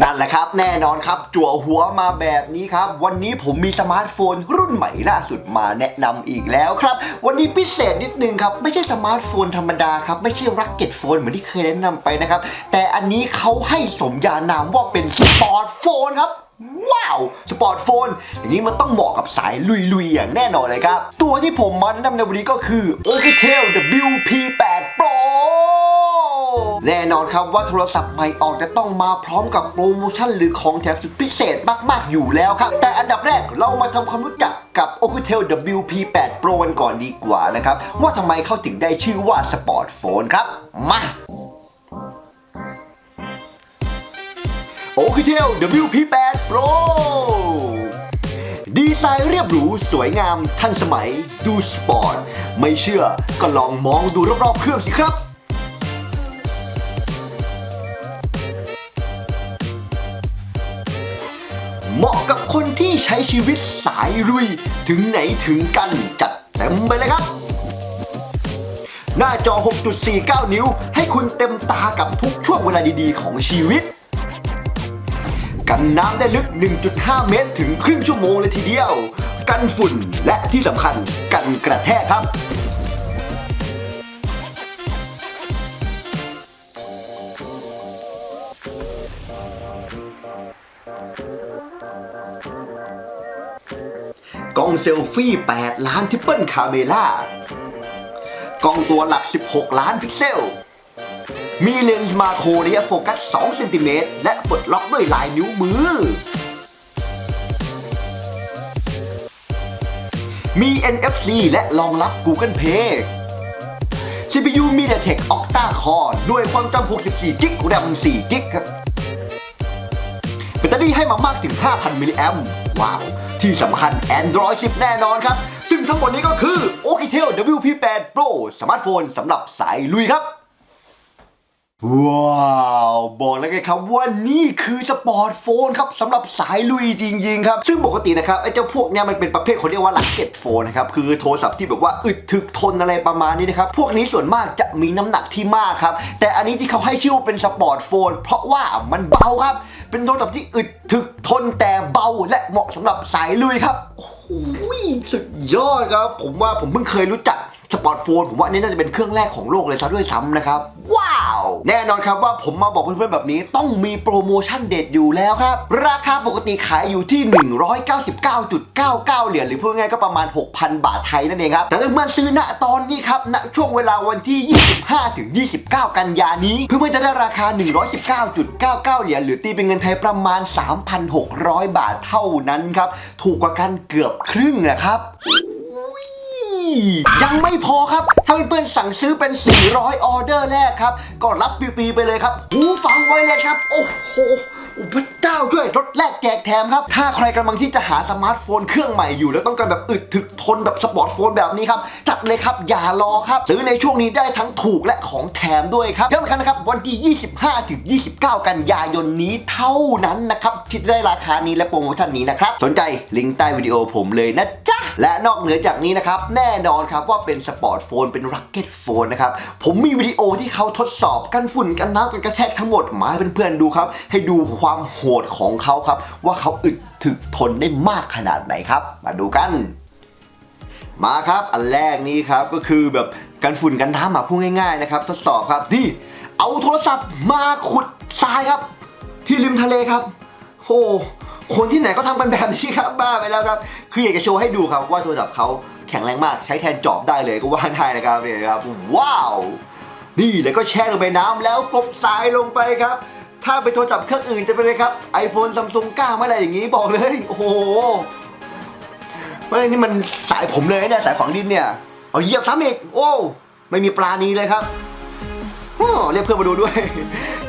นั่นแหละครับ แน่นอนครับ จั่วหัวมาแบบนี้ครับ วันนี้ผมมีสมาร์ทโฟนรุ่นใหม่ล่าสุดมาแนะนำอีกแล้วครับ วันนี้พิเศษนิดนึงครับ ไม่ใช่สมาร์ทโฟนธรรมดาครับ ไม่ใช่รักเก็ตโฟนเหมือนที่เคยแนะนำไปนะครับ แต่อันนี้เขาให้สมญานามว่าเป็นสปอร์ตโฟนครับว้าว สปอร์ตโฟน อย่างนี้มันต้องเหมาะกับสายลุยๆ อย่างแน่นอนเลยครับ ตัวที่ผมมาแนะนำในวันนี้ก็คือ o k t e l WP8 Pro แน่นอนครับว่าโทรศัพท์ใหม่ออกจะต้องมาพร้อมกับโปรโมชั่นหรือของแถมสุดพิเศษมากๆอยู่แล้วครับ แต่อันดับแรกเรามาทำความรู้จักกับ o k t e l WP8 Pro กันก่อนดีกว่านะครับ ว่าทำไมเขาถึงได้ชื่อว่าสปอร์ตโฟนครับ มาโอคิเทล WP8 Pro ดีไซน์เรียบหรู สวยงาม ทันสมัย ดูสปอร์ต ไม่เชื่อก็ลองมองดูรอบๆเครื่องสิครับ กับคนที่ใช้ชีวิตสายรุย ถึงไหนถึงกันจัดเต็มไปเลยครับ หน้าจอ 6.49 นิ้ว ให้คุณเต็มตากับทุกช่วงเวลาดีๆ ของชีวิต กันน้ำได้ลึก 1.5 เมตรถึงครึ่งชั่วโมงเลยทีเดียว กันฝุ่นและที่สำคัญกันกระแทกครับ กล้องเซลฟี่ 8 ล้านทิปเปิลคาเมล่ากล้องตัวหลัก 16 ล้านพิกเซล มีเลนส์มาโครระยะโฟกัส 2 เซนติเมตร และปลดล็อกด้วยลายนิ้วมือ มี NFC และรองรับ Google Pay CPU MediaTek Octa Core ด้วยความจำ 64 g b RAM 4 g b ครับ แบตเตอรี่ให้มามากถึง 5,000 มิลลิแอมป์ ว้าว ที่สำคัญ Android 10 แน่นอนครับ ซึ่งทั้งหมดนี้ก็คือ o k i t e l WP8 Pro สมาร์ทโฟนสำหรับสายลุยครับ ว้าวบอกแล้วไงครับว่านี่คือสปอร์ตโฟนครับสำหรับสายลุยจริงๆครับ ซึ่งปกตินะครับไอ้เจ้าพวกเนี้ยมันเป็นประเภทเขาเรียกว่าลักเก็ตโฟนนะครับ คือโทรศัพท์ที่แบบว่าอึดถึกทนอะไรประมาณนี้นะครับ พวกนี้ส่วนมากจะมีน้ำหนักที่มากครับ แต่อันนี้ที่เขาให้ชื่อว่าเป็นสปอร์ตโฟนเพราะว่ามันเบาครับ เป็นโทรศัพท์ที่อึดถึกทนแต่เบาและเหมาะสำหรับสายลุยครับโอ้โหสุดยอดครับ ผมว่าผมเพิ่งเคยรู้จักสปอร์ตโฟนผมว่าอันนี้น่าจะเป็นเครื่องแรกของโลกเลยซะด้วยซ้ำนะครับว้า ว แน่นอนครับว่าผมมาบอกเพื่อนๆแบบนี้ต้องมีโปรโมชั่นเด็ดอยู่แล้วครับ ราคาปกติขายอยู่ที่ 199.99 เหรียญหรือพูดง่ายก็ประมาณ 6,000 บาทไทยนั่นเองครับ แต่ถ้าเมื่อซื้อณตอนนี้ครับณช่วงเวลาวันที่ 25ถึง29 กันยานี้ เพื่อนๆจะได้ราคา 119.99 เหรียญหรือตีเป็นเงินไทยประมาณ 3,600 บาทเท่านั้นครับ ถูกกว่ากันเกือบครึ่งนะครับ ยังไม่พอครับ ถ้าเพื่อนๆสั่งซื้อเป็น 400 ออเดอร์แรกครับ ก็รับฟรีๆไปเลยครับ หูฟังไว้เลยครับ โอ้โหพระเจ้าช่วยลดแลกแจกแถมครับ ถ้าใครกำลังที่จะหาสมาร์ทโฟนเครื่องใหม่อยู่ แล้วต้องการแบบอึดถึกทนแบบสปอร์ตโฟนแบบนี้ครับ จัดเลยครับ อย่ารอครับ ซื้อในช่วงนี้ได้ทั้งถูกและของแถมด้วยครับย้ำอีกครั้งนะครับ วันที่ 25ถึง29 กันยายนนี้เท่านั้นนะครับที่ได้ราคานี้และโปรโมชั่นนี้นะครับ สนใจลิงก์ใต้วิดีโอผมเลยนะจ๊ะ และนอกเหนือจากนี้นะครับ แน่นอนครับว่าเป็นสปอร์ตโฟนเป็นรักเก็ตโฟนนะครับ ผมมีวิดีโอที่เขาทดสอบกันฝุ่นกันน้ำกันกระแทกทั้งหมดมาให้เพื่อนๆดูครับ ให้ดูความโหดของเขาครับ ว่าเขาอึดถึกทนได้มากขนาดไหนครับ มาดูกัน มาครับ อันแรกนี้ครับก็คือแบบกันฝุ่นกันน้ำมาพูดง่ายๆนะครับ ทดสอบครับที่เอาโทรศัพท์มาขุดทรายครับ ที่ริมทะเลครับโอ้ คนที่ไหนก็ทำกันแบบนี้ครับบ้าไปแล้วครับ คืออยากจะโชว์ให้ดูครับว่าโทรศัพท์เขาแข็งแรงมากใช้แทนจอบได้เลยก็ว่าได้นะครับเนี่ยครับ ว้าว นี่แล้วก็แช่ลงไปน้ำแล้วกบทรายลงไปครับ ถ้าเป็นโทรศัพท์เครื่องอื่นจะเป็นเลยครับ iPhone Samsung 9เมื่อไรอย่างนี้บอกเลย โอ้โหเฮ้ยนี่มันสายผมเลยเนี่ยสายฝังดินเนี่ย เอาเหยียบซ้ำอีก โอ้ ไม่มีปลานี้เลยครับ เรียกเพื่อนมาดูด้วย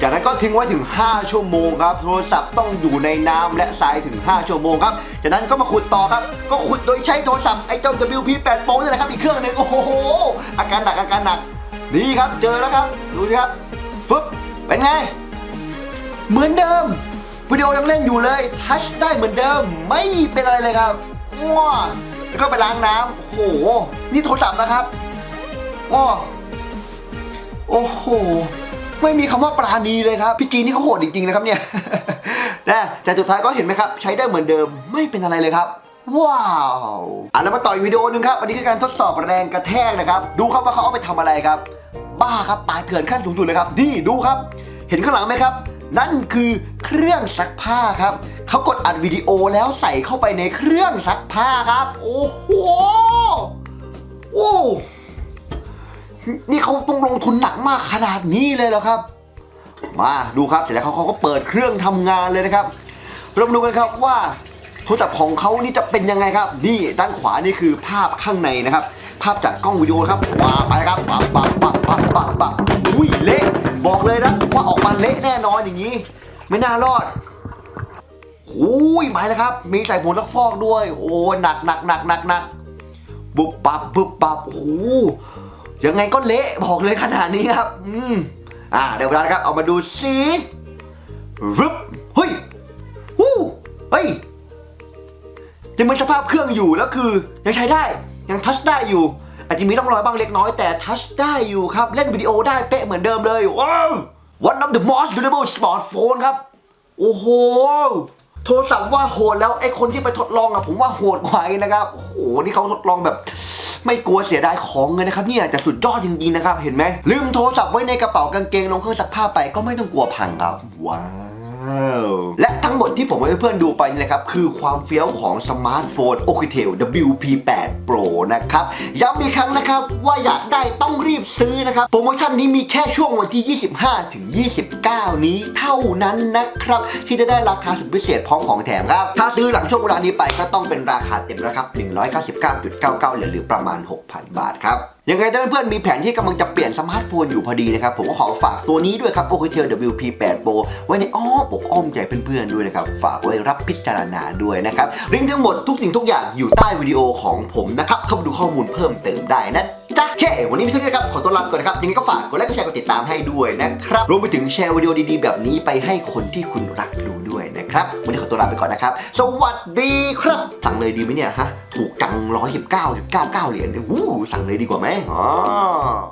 จากนั้นก็ทิ้งไว้ถึง 5 ชั่วโมงครับ โทรศัพท์ต้องอยู่ในน้ำและทรายถึง 5 ชั่วโมงครับ จากนั้นก็มาขุดต่อครับ ก็ขุดโดยใช้โทรศัพท์ไอ้เจ้า WP8 Pro นี่แหละครับ อีกเครื่องหนึ่งโอ้โห อาการหนักอาการหนัก นี่ครับ เจอแล้วครับ ดูสิครับ ฟึบ เป็นไง เหมือนเดิม วิดีโอยังเล่นอยู่เลย ทัชได้เหมือนเดิม ไม่เป็นอะไรเลยครับว้าแล้วก็ไปล้างน้ำโอ้โห นี่โทรศัพท์นะครับว้า โอ้โห ไม่มีคำว่าปราณีเลยครับพี่จีนนี่เขาโหดจริงๆนะครับเนี่ยนะแต่สุดท้ายก็เห็นไหมครับ ใช้ได้เหมือนเดิมไม่เป็นอะไรเลยครับว้าวอะแล้วมาต่ออีกวิดีโอหนึงครับอันนี้คือการทดสอบแรงกระแทกนะครับ ดูครับว่าเขาเอาไปทำอะไรครับ บ้าครับปลาเถื่อนขั้นสูงสุดเลยครับนี่ดูครับ เห็นข้างหลังไหมครับ นั่นคือเครื่องซักผ้าครับเขากดอัดวิดีโอแล้วใส่เข้าไปในเครื่องซักผ้าครับ โอ้โหโอ้ นี่เขาต้องลงทุนหนักมากขนาดนี้เลยเหรอครับ มาดูครับเสร็จแล้วเขาเขาก็เปิดเครื่องทำงานเลยนะครับเรามาดูกันครับว่าโทรศัพท์ของเขานี่จะเป็นยังไงครับ นี่ด้านขวานี่คือภาพข้างในนะครับ ภาพจากกล้องวิดีโอครับมาไปครับปับปับปับปับปับปับอุ้ยเละบอกเลยนะว่าออกมาเละแน่นอนอย่างนี้ ไม่น่ารอดอุ้ยมาแล้วครับ มีใส่ผงลักฟอกด้วย โอ้หนักหนักหนักหนักหนักบุบปับบุบปับโอ้ ยังไงก็เละบอกเลยขนาดนี้ครับ อืมอ่าเดี๋ยวเวลานะครับ เอามาดูสิรึบเฮ้ยวู้เฮ้ยยังเป็นสภาพเครื่องอยู่แล้วคือ ยังใช้ได้ยังทัชได้อยู่อาจจะมีร่องรอยบ้างเล็กน้อยแต่ทัชได้อยู่ครับ เล่นวิดีโอได้เป๊ะเหมือนเดิมเลยว้าว one of the most durable smartphone ครับ โอ้โห โทรศัพท์ว่าโหดแล้วไอ้คนที่ไปทดลองอะผมว่าโหดกว่านะครับ โอ้โห นี่เขาทดลองแบบ ไม่กลัวเสียดายของเงินนะครับเนี่ยแต่สุดยอดจริงๆนะครับเห็นไหมลืมโทรศัพท์ไว้ในกระเป๋ากางเกงลงเครื่องซักผ้าไปก็ไม่ต้องกลัวพังครับว้า และทั้งหมดที่ผมให้เพื่อนดูไปนี่นะครับ คือความเฟี้ยวของสมาร์ทโฟน o k i t e l WP8 Pro นะครับ ย้ำอีกครั้งนะครับ ว่าอยากได้ต้องรีบซื้อนะครับ โปรโมชั่นนี้มีแค่ช่วงวันที่ 25 ถึง 29 นี้เท่านั้นนะครับ ที่จะได้ราคาสุดพิเศษพร้อมของแถมครับ ถ้าซื้อหลังช่วงเวลานี้ไปก็ต้องเป็นราคาเต็มแล้วครับ 199.99เหรียญหรือประมาณ 6,000 บาทครับยังไงถ้าเพื่อนๆมีแผนที่กำลังจะเปลี่ยนสมาร์ทโฟนอยู่พอดีนะครับ ผมก็ขอฝากตัวนี้ด้วยครับ Oukitel WP8 Pro ไว้ในอ้อมอกอ้อมใจเพื่อนๆด้วยนะครับ ฝากไว้รับพิจารณาด้วยนะครับลิงก์ทั้งหมดทุกสิ่งทุกอย่างอยู่ใต้วิดีโอของผมนะครับเข้าไปดูข้อมูลเพิ่มเติมได้นะ จ้ะโอเควันนี้มีเท่านี้นะครับขอตัวลาไปก่อนนะครับยังไงก็ฝากกดไลค์กดแชร์กดติดตามให้ด้วยนะครับรวมไปถึงแชร์วิดีโอดีๆ แบบนี้ไปให้คนที่คุณรักดูด้วยนะครับวันนี้ขอตัวลาไปก่อนนะครับ สวัสดีครับ สั่งเลยดีไหมเนี่ยฮะถูกจัง119.99เหรียญเนี่ยวู้สั่งเลยดีกว่าไหมอ๋อ